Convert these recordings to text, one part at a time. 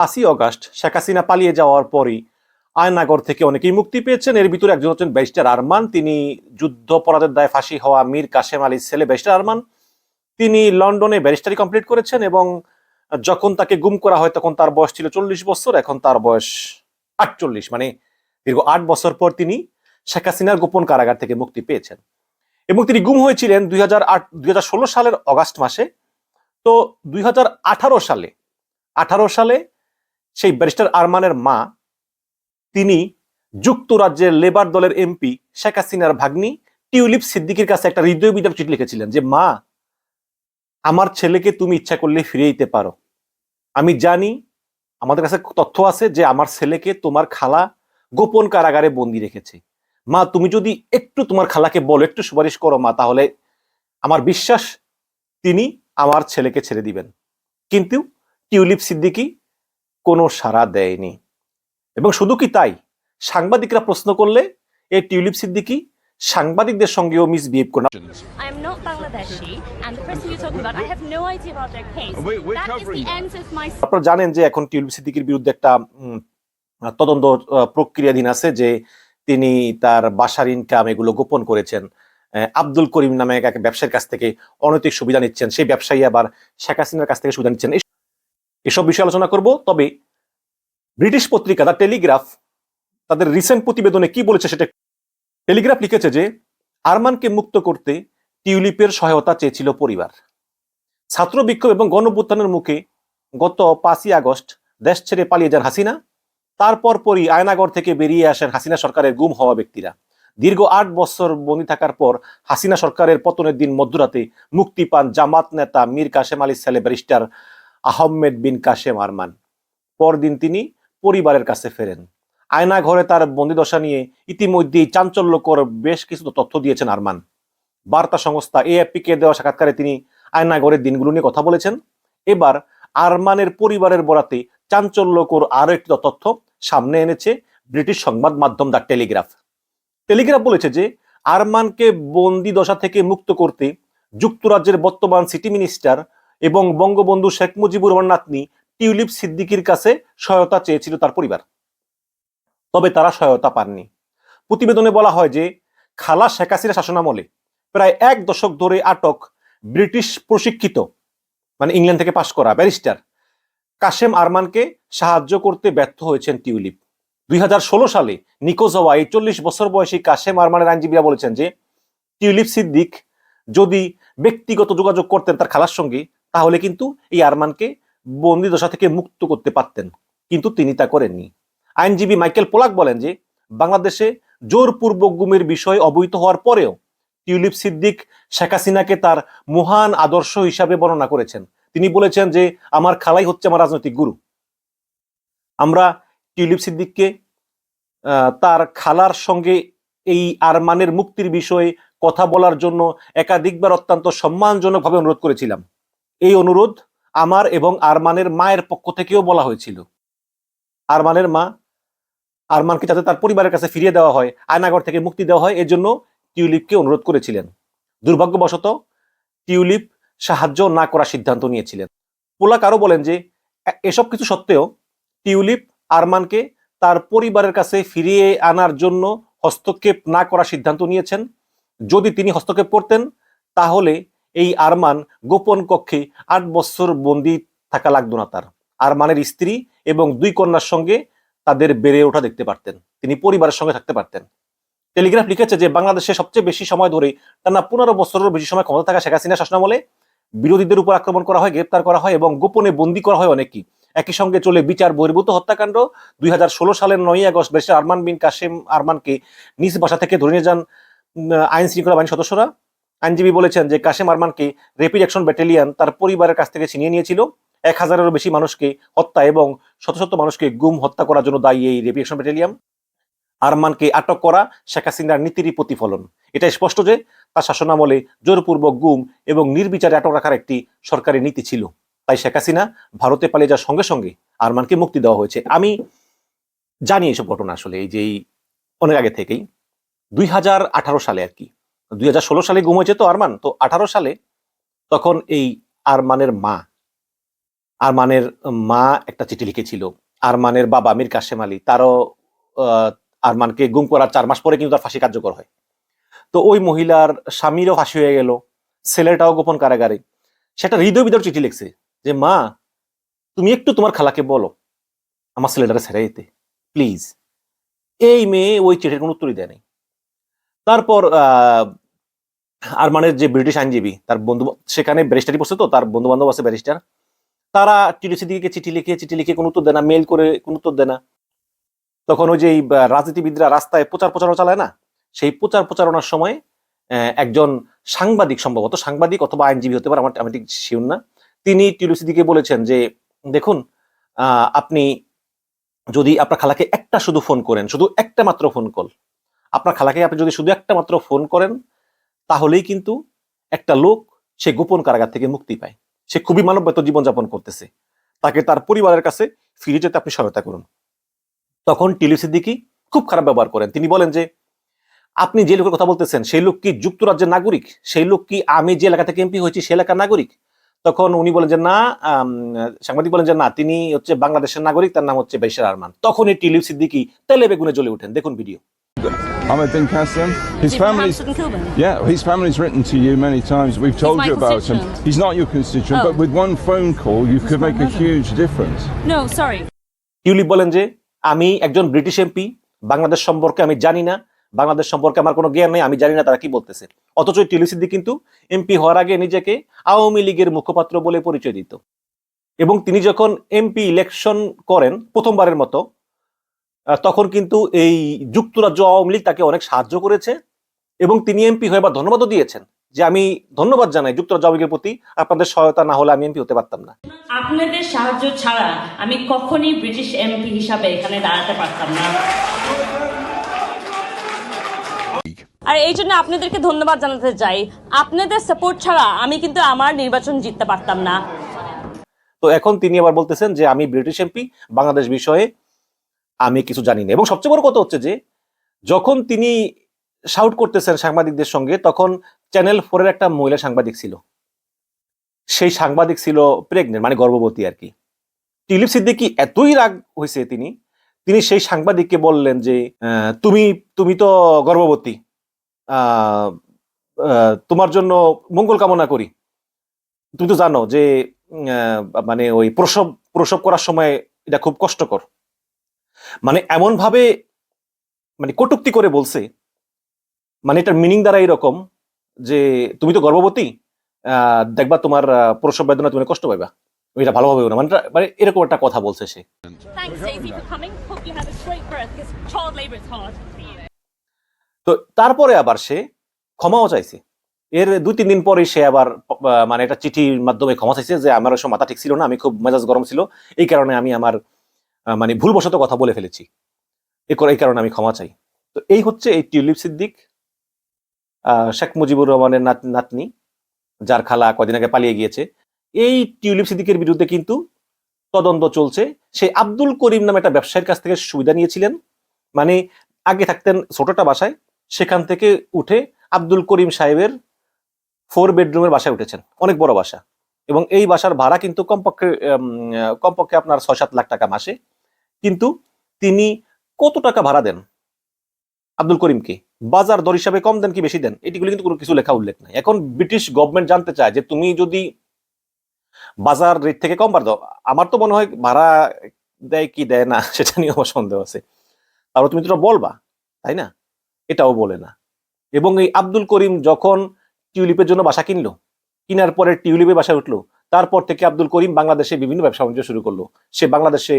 পাঁচই অগাস্ট শেখ হাসিনা পালিয়ে যাওয়ার পরই আয়নাগর থেকে অনেকেই মুক্তি পেয়েছেন। এর ভিতরে একজন হচ্ছেন ব্যারিস্টার আরমান, তিনি যুদ্ধপরাধের দায়ে ফাঁসি হওয়া মীর কাশেম আলীর ছেলে ব্যারিস্টার আরমান। তিনি লন্ডনে ব্যারিস্টারি কমপ্লিট করেছেন এবং যখন তাকে গুম করা হয় তখন তার বয়স ছিল চল্লিশ বছর, এখন তার বয়স আটচল্লিশ মানে দীর্ঘ আট বছর পর তিনি শেখ হাসিনার গোপন কারাগার থেকে মুক্তি পেয়েছেন। এবং তিনি গুম হয়েছিলেন দুই হাজার আট, দুই সালের অগাস্ট মাসে। তো দুই হাজার আঠারো সালে আঠারো সালে সেই ব্যারিস্টার আরমানের মা, তিনি যুক্তরাজ্যের লেবার দলের এমপি শেখ হাসিনার ভাগ্নি টিউলিপ সিদ্দিকির কাছে একটা হৃদয় বিদাপ চিঠি লিখেছিলেন যে, মা, আমার ছেলেকে তুমি ইচ্ছা করলে ফিরে দিতে পারো। আমি জানি আমাদের কাছে তথ্য আছে যে আমার ছেলেকে তোমার খালা গোপন কারাগারে বন্দি রেখেছে। মা, তুমি যদি একটু তোমার খালাকে বলো, একটু সুপারিশ করো মা, তাহলে আমার বিশ্বাস তিনি আমার ছেলেকে ছেড়ে দিবেন। কিন্তু টিউলিপ সিদ্দিকি কোনো সাড়া দেয়নি। এবং শুধু কি তাই? সাংবাদিকরা প্রশ্ন করলে এই টিউলিপ সিদ্দিকি সাংবাদিকদের সঙ্গেও মিসবিহেভ করে I am not Bangladeshi, and the person you're talking about, I have no idea about their case. That is the end of my আপনারা জানেন যে এখন টিউলিপ সিদ্দিকির বিরুদ্ধে একটা তদন্ত আহ, প্রক্রিয়াধীন আছে যে তিনি তার বাসার ইনকাম এগুলো গোপন করেছেন। আহ, আব্দুল করিম নামে এক এক ব্যবসায়ীর কাছ থেকে অনৈতিক সুবিধা নিচ্ছেন। সেই ব্যবসায়ী আবার শেখ হাসিনার কাছ থেকে সুবিধা নিচ্ছেন। এই- এসব বিষয়ে আলোচনা করব। তবে ব্রিটিশ পত্রিকা দ্য টেলিগ্রাফ তাদের রিসেন্ট প্রতিবেদনে কি বলেছে সেটা টেলিগ্রাফ লিখেছে যে, আরমানকে মুক্ত করতে টিউলিপের সহায়তা চেয়েছিল পরিবার। ছাত্র বিক্ষোভ এবং গণভ্যুত্থানের মুখে গত পাঁচই আগস্ট দেশ ছেড়ে পালিয়ে যান হাসিনা। তারপর পরই আয়নাগর থেকে বেরিয়ে আসেন হাসিনা সরকারের গুম হওয়া ব্যক্তিরা। দীর্ঘ আট বছর বন্দী থাকার পর হাসিনা সরকারের পতনের দিন মধ্যরাতে মুক্তি পান জামাত নেতা মীর কাশেম আলী ছেলে ব্যারিস্টার আহমেদ বিন কাশেম আরমান। পরদিন তিনি পরিবারের কাছে ফেরেন। আয়না ঘরে তার বন্দিদশা নিয়ে ইতিমধ্যেই চাঞ্চল্যকর বেশ কিছু তথ্য দিয়েছেন আরমান। বার্তা সংস্থা এএফপিকে দেওয়া সাক্ষাৎকারে তিনি আয়নাগরের দিনগুলো নিয়ে কথা বলেছেন। এবার আরমানের পরিবারের বরাতে চাঞ্চল্যকর আরও একটি তথ্য সামনে এনেছে ব্রিটিশ সংবাদ মাধ্যম দ্য টেলিগ্রাফ। টেলিগ্রাফ বলেছে যে, আরমানকে বন্দি দশা থেকে মুক্ত করতে যুক্তরাজ্যের বর্তমান সিটি মিনিস্টার এবং বঙ্গবন্ধু শেখ মুজিবুর রহমান নাতনি টিউলিপ সিদ্দিকির কাছে সহায়তা চেয়েছিল তার পরিবার। তবে তারা সহায়তা পাননি। প্রতিবেদনে বলা হয় যে, খালা শেখ হাসিনা শাসনামলে প্রায় এক দশক ধরে আটক ব্রিটিশ প্রশিক্ষিত মানে ইংল্যান্ড থেকে পাশ করা ব্যারিস্টার কাশেম আরমানকে সাহায্য করতে ব্যর্থ হয়েছেন টিউলিপ। দুই হাজার ষোলো সালে নিখোঁজ হওয়া এই চল্লিশ বছর বয়সী কাশেম আরমানের আইনজীবীরা বলেছেন যে, টিউলিপ সিদ্দিক যদি ব্যক্তিগত যোগাযোগ করতেন তার খালার সঙ্গে তাহলে কিন্তু এই আরমানকে বন্দি দশা থেকে মুক্ত করতে পারতেন। কিন্তু তিনি তা করেননি। আইনজীবী মাইকেল পোলাক বলেন যে, বাংলাদেশে জোরপূর্বক গুমের বিষয় অবহিত হওয়ার পরেও টিউলিপ সিদ্দিক শেখ হাসিনাকে তার মহান আদর্শ হিসাবে বর্ণনা করেছেন। তিনি বলেছেন যে, আমার খালাই হচ্ছে আমার রাজনৈতিক গুরু। আমরা টিউলিপ সিদ্দিককে তার খালার সঙ্গে এই আরমানের মুক্তির বিষয়ে কথা বলার জন্য একাধিকবার অত্যন্ত সম্মানজনকভাবে অনুরোধ করেছিলাম। অনুরোধ আমার এবং আরমানের মায়ের পক্ষ থেকেও বলা হয়েছিল। আরমানের মা, আরমানকে যাতে তার পরিবারের কাছে ফিরিয়ে দেওয়া হয় আয়নাগর থেকে মুক্তি দেওয়া হয়, এজন্য টিউলিপকে অনুরোধ করেছিলেন। দুর্ভাগ্যবশত টিউলিপ সাহায্য না করার সিদ্ধান্ত নিয়েছিলেন। পোলাক আরও বলেন যে এসব কিছু সত্ত্বেও টিউলিপ আরমানকে তার পরিবারের কাছে ফিরিয়ে আনার জন্য হস্তক্ষেপ না করার সিদ্ধান্ত নিয়েছেন। যদি তিনি হস্তক্ষেপ করতেন, তাহলে এই আরমান গোপন কক্ষে আট বছর বন্দি থাকা লাগতো না তার। আরমানের স্ত্রী এবং দুই কন্যার সঙ্গে তাদের বেড়ে ওঠা দেখতে পারতেন। তিনি পরিবারের সঙ্গে থাকতে পারতেন। টেলিগ্রাফ লিখেছে যে, বাংলাদেশে সবচেয়ে বেশি সময় ধরে টানা পনেরো বছরেরও বেশি সময় ক্ষমতা থাকা শেখ হাসিনা শাসনামলে বিরোধীদের উপর আক্রমণ করা হয়, গ্রেপ্তার করা হয় এবং গোপনে বন্দী করা হয় অনেকেই একই সঙ্গে চলে বিচার বহির্ভূত হত্যাকাণ্ড। দুই হাজার ষোলো সালের নয় আগস্ট বেশি আরমান বিন কাশেম আরমানকে নিজ বাসা থেকে ধরে নিয়ে যান আইন শৃঙ্খলা বাহিনীর সদস্যরা। আইনজীবী বলেছেন যে কাশেম আরমানকে রেপিড অ্যাকশন ব্যাটালিয়ন তার পরিবারের কাছ থেকে ছিনিয়ে নিয়েছিল। এক হাজারেরও বেশি মানুষকে হত্যা এবং শত শত মানুষকে গুম হত্যা করার জন্য দায়ী এই রেপিড অ্যাকশন ব্যাটালিয়ন। আরমানকে আটক করা শেখ হাসিনার নীতিরই প্রতিফলন। এটা স্পষ্ট যে তার শাসনামলে জোরপূর্বক গুম এবং নির্বিচারে আটক রাখার একটি সরকারি নীতি ছিল। তাই শেখ হাসিনা ভারতে পালিয়ে যাওয়ার সঙ্গে সঙ্গে আরমানকে মুক্তি দেওয়া হয়েছে। আমি জানি এসব ঘটনা আসলে, এই যে অনেক আগে থেকেই। দুই হাজার আঠারো সালে আর কি। দুই হাজার ষোলো সালে গুম হয়েছে তো আরমান? তো আঠারো সালে তখন এই আরমানের মা আরমানের মা একটা চিঠি লিখেছিল, আরমানের বাবা মীর কাশেম আলী, তারও আরমানকে গুম করার চার মাস পরে কিন্তু তার ফাঁসি কার্যকর হয়। তো ওই মহিলার স্বামীরও ফাঁসি হয়ে গেল, ছেলেটাও গোপন কারাগারে। সেটা হৃদয় বিদর চিঠি লিখছে যে, মা, তুমি একটু তোমার খালাকে বলো, আমার ছেলেটাকে ছেড়ে যেতে প্লিজ। এই মেয়ে ওই চিঠির কোনো উত্তরই দেয় নাই। তারপর আহ, আরমানের যে ব্রিটিশ আইনজীবী তার বন্ধু সেখানে ব্যারিস্টারি পড়ছে তো তার বন্ধু বান্ধব আছে ব্যারিস্টার। তারা টিডিসি দিকে চিঠি লিখে চিঠি লিখে কোনো উত্তর দেয় না মেল করে কোনো উত্তর দেয় না। তখন ওই যে রাজনীতিবিদরা রাস্তায় প্রচার প্রচারণা চালায় না? সেই প্রচার প্রচারণার সময় একজন সাংবাদিক সম্ভবত সাংবাদিক অথবা আইনজীবী হতে পারে আমার আমি ঠিক শিওর না তিনি টিডিসি দিকে বলেছেন যে দেখুন আপনি যদি আপনার খালাকে একটা শুধু ফোন করেন শুধু একটা মাত্র ফোন কল আপনার খালাকে আপনি যদি শুধু একটা মাত্র ফোন করেন তাহলেই কিন্তু একটা লোক সে গোপন কারাগার থেকে মুক্তি পায়। সে খুবই মানবত জীবনযাপন করতেছে। তাকে তার পরিবারের কাছে ফিরে যেতে আপনি সহায়তা করুন। তখন টিলু সিদ্দিকি খুব খারাপ ব্যবহার করেন। তিনি বলেন যে, আপনি যে লোকের কথা বলতেছেন, সেই লোক কি যুক্তরাজ্যের নাগরিক? সেই লোক কি আমি যে এলাকা থেকে এমপি হয়েছি, সে এলাকার নাগরিক? তখন উনি বলেন যে, না সাংবাদিক বলেন যে, না, তিনি হচ্ছে বাংলাদেশের নাগরিক, তার নাম হচ্ছে বেশার আরমান। তখন এই টিলিপ সিদ্দিকি তেলে বেগুনে জ্বলে ওঠেন। দেখুন video. Ahmed bin Qasim. His family's yeah, his family's written to you many times. We've told my you about him. He's not your constituent, Oh. but with one phone call, you He's could make a huge difference. No, sorry. Tulip বলেন যে আমি একজন British MP Bangladesh সম্পর্কে আমি জানি না বাংলাদেশ সম্পর্কে আমার কোনো জ্ঞান নেই আমি জানি না তারা কি বলতেছে অথচ টিউলিপ সিদ্দিক কিন্তু এমপি হওয়ার আগে নিজেকে আওয়ামী লীগের মুখপাত্র বলে পরিচয় দিত এবং তিনি যখন এমপি ইলেকশন করেন প্রথমবারের মতো তখন কিন্তু এই যুক্তরাজ্য আওয়ামী লীগ তাকে অনেক সাহায্য করেছে এবং তিনি এমপি হয়ে বা ধন্যবাদও দিয়েছেন যে আমি ধন্যবাদ জানাই যুক্তরাজ্য আওয়ামী লীগের প্রতি। আপনাদের সহায়তা না হলে আমি এমপি হতে পারতাম না। আপনাদের সাহায্য ছাড়া আমি কখনই ব্রিটিশ এমপি হিসাবে এখানে দাঁড়াতে পারতাম না। আর এই জন্য আপনাদেরকে ধন্যবাদ জানাতে চাই। আপনাদের সাপোর্ট ছাড়া আমি কিন্তু আমার নির্বাচন জিততে পারতাম না। তো এখন তিনি আবার বলতেছেন যে আমি ব্রিটিশ এমপি বাংলাদেশ বিষয়ে আমি কিছু জানি না। এবং সবচেয়ে বড় কথা হচ্ছে যে, যখন তিনি শাউট করতেছেন সাংবাদিকদের সঙ্গে, তখন চ্যানেল ফোরের একটা মহিলা সাংবাদিক ছিল। সেই সাংবাদিক ছিল প্রেগনেন্ট মানে গর্ভবতী আর কি। টিলিপ সিদ্দিকি এতই রাগ হয়েছে তিনি তিনি সেই সাংবাদিককে বললেন যে তুমি তুমি তো গর্ভবতী তোমার জন্য মঙ্গল কামনা করি। তুমি তো জানো যে মানে ওই প্রসব প্রসব করার সময় এটা খুব কষ্টকর। মানে এমন ভাবে মানে কটুক্তি করে বলছে মানে এটার মিনিং দ্বারা এরকম যে তুমি তো গর্ভবতী দেখবা তোমার প্রসব বেদনা তুমি কষ্ট পাইবা। এটা ভালোভাবে না মানে মানে এরকম একটা কথা বলছে সে. তো তারপরে আবার সে ক্ষমাও চাইছে। এর দুই তিন দিন পরে সে আবার মানে একটা চিঠির মাধ্যমে ক্ষমা চাইছে যে আমার ওই সময় মাথা ঠিক ছিল না আমি খুব মেজাজ গরম ছিল এই কারণে আমি আমার মানে ভুলবশত কথা বলে ফেলেছি। এই করে- এই কারণে আমি ক্ষমা চাই। তো এই হচ্ছে এই টিউলিপ সিদ্দিক শেখ মুজিবুর রহমানের নাত- নাতনি, যার খালা কদিন আগে পালিয়ে গিয়েছে। এই টিউলিপ সিদ্দিকের বিরুদ্ধে কিন্তু তদন্ত চলছে। সেই আব্দুল করিম নামে একটা ব্যবসায়ীর কাছ থেকে সুবিধা নিয়েছিলেন। মানে আগে থাকতেন ছোটটা বাসায়, সেখান থেকে উঠে আব্দুল করিম সাহেবের ফোর বেডরুমের বাসায় উঠেছেন। অনেক বড় বাসা। এবং এই বাসার ভাড়া কিন্তু কমপক্ষে কমপক্ষে আপনার ছয় সাত লাখ টাকা মাসে। কিন্তু তিনি কত টাকা ভাড়া দেন? আব্দুল করিমকে। বাজার দর হিসাবে কম দেন কি বেশি দেন? এটিগুলো কিন্তু কোনো কিছু লেখা উল্লেখ নাই। এখন ব্রিটিশ গভর্নমেন্ট জানতে চায় যে তুমি যদি বাজার রেট থেকে কম ভাড়া দাও, আমার তো মনে হয় ভাড়া দেয় কি দেয় না, সেটা নিয়ে আমার সন্দেহ আছে। তারপর তুমি তো বলবা, তাই না? এটাও বলে না। এবং এই আব্দুল করিম যখন টিউলিপের জন্য বাসা কিনলো, কিনার পরে টিউলিপে বাসা উঠল, তারপর থেকে আব্দুল করিম বাংলাদেশে বিভিন্ন ব্যবসা বাণিজ্য শুরু করল। সে বাংলাদেশে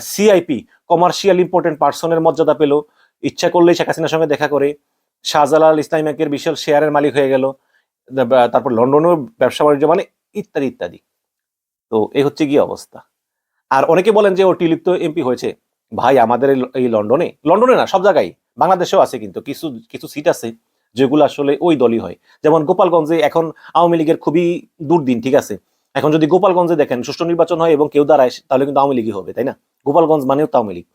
সিআইপি কমার্শিয়াল ইম্পর্টেন্ট পার্সনের মর্যাদা পেল। ইচ্ছা করলেই শেখ হাসিনার সঙ্গে দেখা করে। শাহজালাল ইসলামী ব্যাংকের বিশাল শেয়ারের মালিক হয়ে গেল। তারপর- লন্ডনেও ব্যবসা বাণিজ্য মানে ইত্যাদি ইত্যাদি। তো এই হচ্ছে গিয়ে অবস্থা। আর অনেকে বলেন যে ও টিউলিপ তো এমপি হয়েছে। ভাই, আমাদের এই লন্ডনে লন্ডনে না, সব জায়গায়, বাংলাদেশেও আছে কিন্তু কিছু কিছু সিট আছে যেগুলো আসলে ওই দলই হয়। যেমন গোপালগঞ্জে এখন আওয়ামী লীগের খুবই দুর্দিন, ঠিক আছে? এখন যদি গোপালগঞ্জে দেখেন সুষ্ঠু নির্বাচন হয় এবং কেউ দাঁড়ায়, তাহলে কিন্তু আওয়ামী লীগই হবে, তাই না? গোপালগঞ্জ মানেও তো আওয়ামী লীগ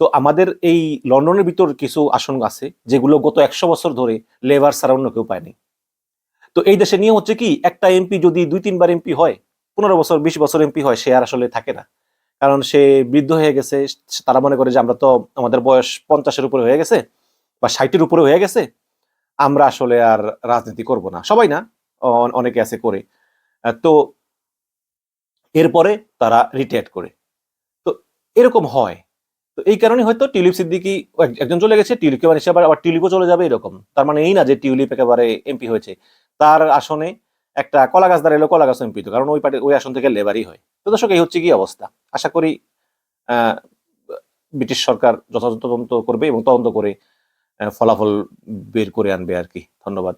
তো আমাদের এই লন্ডনের ভিতর কিছু আসন আছে, যেগুলো গত একশো বছর ধরে লেবার ছাড়া অন্য কেউ পায়নি। তো এই দেশে নিয়ে হচ্ছে কি, একটা এমপি যদি দুই, তিনবার এমপি হয়, পনেরো বছর, বিশ বছর এমপি হয়, সে আর আসলে থাকে না। কারণ সে বৃদ্ধ হয়ে গেছে, তারা মনে করে যে আমরা তো আমাদের বয়স পঞ্চাশের উপরে হয়ে গেছে বা ষাটের উপরে হয়ে গেছে, আমরা আসলে আর রাজনীতি করব না। সবাই না অনেকে আছে করে। তো এরপরে তারা রিটায়ার করে। এরকম হয়। তো এই কারণে হয়তো টিউলিপ সিদ্দিকি এক- একজন চলে গেছে, টিউলিপকে মানে সে আবার আবার টিউলিপও চলে যাবে এরকম। তার মানে এই না যে টিউলিপ একেবারে এমপি হয়েছে। তার আসনে একটা কলা গাছ দাঁড়াল কলা গাছ এমপি তো কারণ ওই পার্টি ওই আসন থেকে লেবারই হয়। তো দর্শক, এই হচ্ছে কি অবস্থা? আশা করি ব্রিটিশ সরকার যথাযথ তদন্ত করবে এবং তদন্ত করে ফলাফল বের করে আনবে আর কি। ধন্যবাদ।